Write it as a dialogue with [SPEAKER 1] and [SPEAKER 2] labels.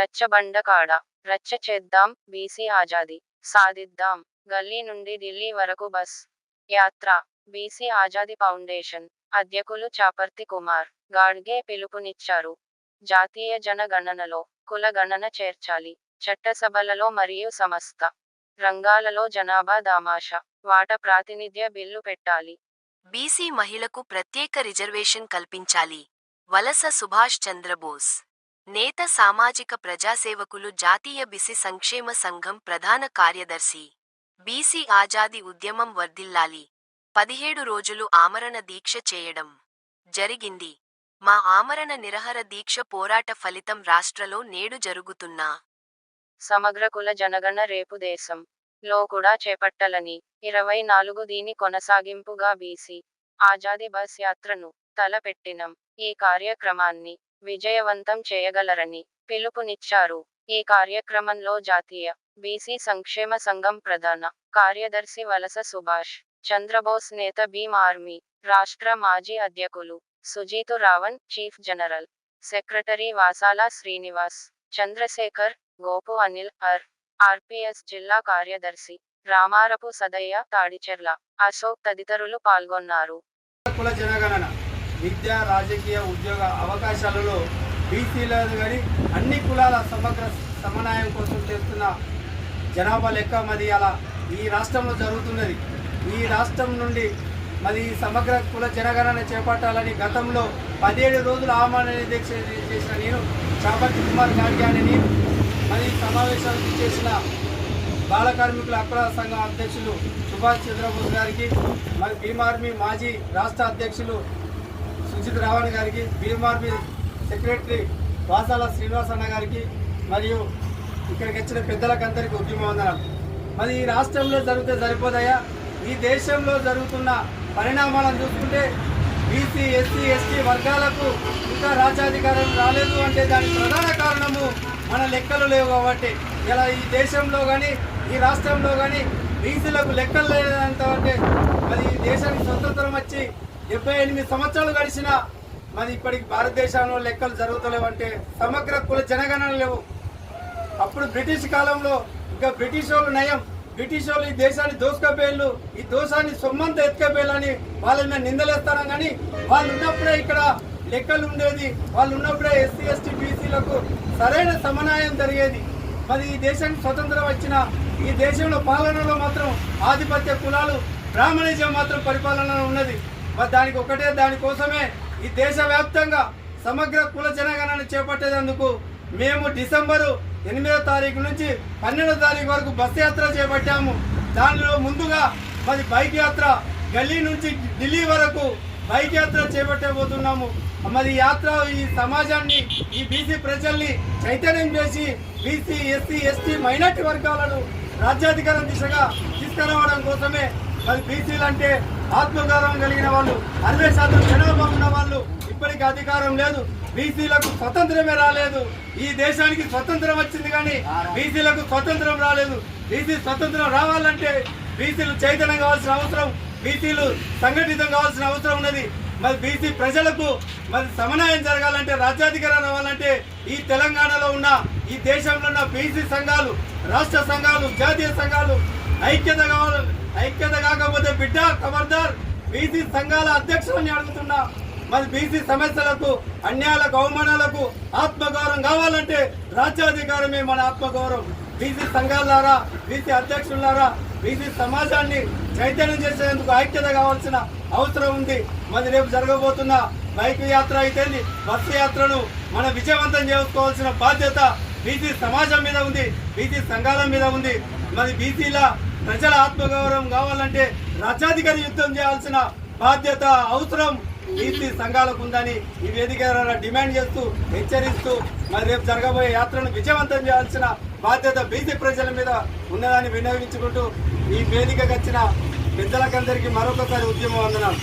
[SPEAKER 1] రచ్చబండ కాడ రచ్చ చేద్దాం బీసీ ఆజాదీ. సాధిద్దాం. గల్లీ నుండి ఢిల్లీ వరకు బస్. యాత్ర. BC Azadi Foundation. అధ్యకులు చాపర్తి కుమార్. గాడ్గే పిలుపునిచ్చారు. జాతీయ జనగణనలో కుల గణన చేర్చాలి. చట్టసభలలో మరియు సమస్త రంగాలలో జనాభా దామాష. వాట ప్రాతినిధ్య బిల్లు పెట్టాలి.
[SPEAKER 2] బీసీ మహిళకు ప్రత్యేక రిజర్వేషన్ కల్పించాలి. వలస సుభాష్ చంద్రబోస్. నేత సామాజిక ప్రజాసేవకులు జాతీయ బిసి సంక్షేమ సంఘం ప్రధాన కార్యదర్శి బీసీ ఆజాది ఉద్యమం వర్ధిల్లాలి. పదిహేడు రోజులు ఆమరణ దీక్ష చేయడం జరిగింది. మా ఆమరణ నిరహర దీక్ష పోరాట ఫలితం రాష్ట్రలో నేడు జరుగుతున్న.
[SPEAKER 1] సమగ్ర కుల జనగణ రేపు దేశం లో కూడా చేపట్టాలని ఇరవై నాలుగు దీని కొనసాగింపుగా బీసీ ఆజాదీ బస్ యాత్రను తలపెట్టినం. ఈ కార్యక్రమాన్ని విజయవంతం చేయగలరని పిలుపునిచ్చారు. ఈ కార్యక్రమంలో జాతీయ బీసీ సంక్షేమ సంఘం ప్రధాన కార్యదర్శి వలస సుభాష్ చంద్రబోస్ నేత భీమ్ ఆర్మీ రాష్ట్ర మాజీ అధ్యకులు Sujith Ravan chief general secretary Vasala Srinivas Chandrashekar Gopu Anil అర్ ఆర్పిఎస్ జిల్లా కార్యదర్శి రామారపు సదయ్య తాడిచెర్ల అశోక్ తదితరులు పాల్గొన్నారు.
[SPEAKER 3] కుల జనగణన. విద్య రాజకీయ ఉద్యోగ అవకాశాలలో బీసీలను కానీ అన్ని కులాల సమగ్ర సమన్వయం కోసం చేస్తున్న జనాభా లెక్క మరి అలా ఈ రాష్ట్రంలో జరుగుతున్నది. ఈ రాష్ట్రం నుండి మరి ఈ సమగ్ర కుల జనగణన చేపట్టాలని గతంలో పదిహేడు రోజులు ఆమరణ దీక్ష చేసిన నేను చాపర్తి కుమార్ గారికి అని నేను మరి ఈ సమావేశానికి చేసిన బాల కార్మికుల హక్కుల సంఘం అధ్యక్షులు సుభాష్ చంద్రబోస్ గారికి మరి భీమార్మీ ఆర్మీ మాజీ రాష్ట్ర అధ్యక్షులు సుజిత్ రావణ్ గారికి భీమ్ ఆర్మీ సెక్రటరీ వాసాల శ్రీనివాస్ అన్న గారికి మరియు ఇక్కడికి వచ్చిన పెద్దలకందరికీ ఉద్యమ మరి ఈ రాష్ట్రంలో జరిగితే సరిపోదయా ఈ దేశంలో జరుగుతున్న పరిణామాలను చూసుకుంటే బీసీ ఎస్సీ ఎస్టీ వర్గాలకు ఇంకా రాజ్యాధికారం రాలేదు అంటే దానికి ప్రధాన కారణము మన లెక్కలు లేవు కాబట్టి. ఇలా ఈ దేశంలో కానీ ఈ రాష్ట్రంలో కానీ బీసీలకు లెక్కలు లేదంత అంటే మరి ఈ దేశానికి స్వతంత్రం వచ్చి డెబ్బై ఎనిమిది సంవత్సరాలు గడిచిన మరి ఇప్పటికి భారతదేశంలో లెక్కలు జరుగుతలేవంటే సమగ్ర కుల జనగణన లేవు. అప్పుడు బ్రిటిష్ కాలంలో ఇంకా బ్రిటిష్ వాళ్ళు నయం. బ్రిటిష్ వాళ్ళు ఈ దేశాన్ని దోసుకపోయేళ్ళు ఈ దోషాన్ని సొమ్మంత ఎత్తుకపోయాలని వాళ్ళని మేము నిందలేస్తాను కానీ వాళ్ళు ఉన్నప్పుడే ఇక్కడ లెక్కలు ఉండేది. వాళ్ళు ఉన్నప్పుడే ఎస్సీ ఎస్టీ బీసీలకు సరైన సమన్వయం జరిగేది. మరి ఈ దేశానికి స్వతంత్రం వచ్చిన ఈ దేశంలో పాలనలో మాత్రం ఆధిపత్య కులాలు బ్రాహ్మణిజం మాత్రం పరిపాలనలో ఉన్నది. మరి దానికి ఒకటే దానికోసమే ఈ దేశవ్యాప్తంగా సమగ్ర కుల జనగణన చేపట్టేందుకు మేము డిసెంబరు ఎనిమిదో తారీఖు నుంచి పన్నెండో తారీఖు వరకు బస్ యాత్ర చేపట్టాము. దానిలో ముందుగా మరి బైక్ యాత్ర గల్లీ నుంచి ఢిల్లీ వరకు బైక్ యాత్ర చేపట్టబోతున్నాము. మరి యాత్ర ఈ సమాజాన్ని ఈ బీసీ ప్రజల్ని చైతన్యం చేసి బీసీ ఎస్సీ ఎస్టీ మైనార్టీ వర్గాలను రాజ్యాధికారం దిశగా తీసుకురావడం కోసమే మరి బీసీలు అంటే ఆత్మగౌరవం కలిగిన వాళ్ళు అరవై శాతం జనాభా ఉన్న వాళ్ళు ఇప్పటికీ అధికారం లేదు. బీసీలకు స్వతంత్రమే రాలేదు. ఈ దేశానికి స్వతంత్రం వచ్చింది కానీ బీసీలకు స్వతంత్రం రాలేదు. బీసీ స్వతంత్రం రావాలంటే బీసీలు చైతన్యం కావాల్సిన అవసరం బీసీలు సంఘటితం కావాల్సిన అవసరం ఉన్నది. మరి బీసీ ప్రజలకు మరి సమన్వయం జరగాలంటే రాజ్యాధికారం రావాలంటే ఈ తెలంగాణలో ఉన్న ఈ దేశంలో ఉన్న బీసీ సంఘాలు రాష్ట్ర సంఘాలు జాతీయ సంఘాలు ఐక్యత కావాలి. ఐక్యత కాకపోతే బిడ్డ ఖబర్దార్ బీసీ సంఘాల అధ్యక్షులని అడుగుతున్నా. మరి బీసీ సమస్యలకు అన్యాయాలకు అవమానాలకు ఆత్మగౌరవం కావాలంటే రాజ్యాధికారమే మన ఆత్మగౌరవం. బీసీ సంఘాల ద్వారా బీసీ అధ్యక్షుల ద్వారా బీసీ సమాజాన్ని చైతన్యం చేసేందుకు ఐక్యత కావాల్సిన అవసరం ఉంది. మరి రేపు జరగబోతున్న బైక్ యాత్ర అయితే బస్సు యాత్రను మన విజయవంతం చేసుకోవాల్సిన బాధ్యత బీసీ సమాజం మీద ఉంది బీసీ సంఘాల మీద ఉంది. మరి బీసీల ప్రజల ఆత్మగౌరవం కావాలంటే రాజ్యాధికార యుద్ధం చేయాల్సిన బాధ్యత అవసరం బీసీ సంఘాలకు ఉందని ఈ వేదిక డిమాండ్ చేస్తూ హెచ్చరిస్తూ మరి రేపు జరగబోయే యాత్రను విజయవంతం చేయాల్సిన బాధ్యత బీసీ ప్రజల మీద ఉన్నదాన్ని వినియోగించుకుంటూ ఈ వేదికకు వచ్చిన పెద్దలకందరికీ మరొకసారి ఉద్యమం వందనాలు.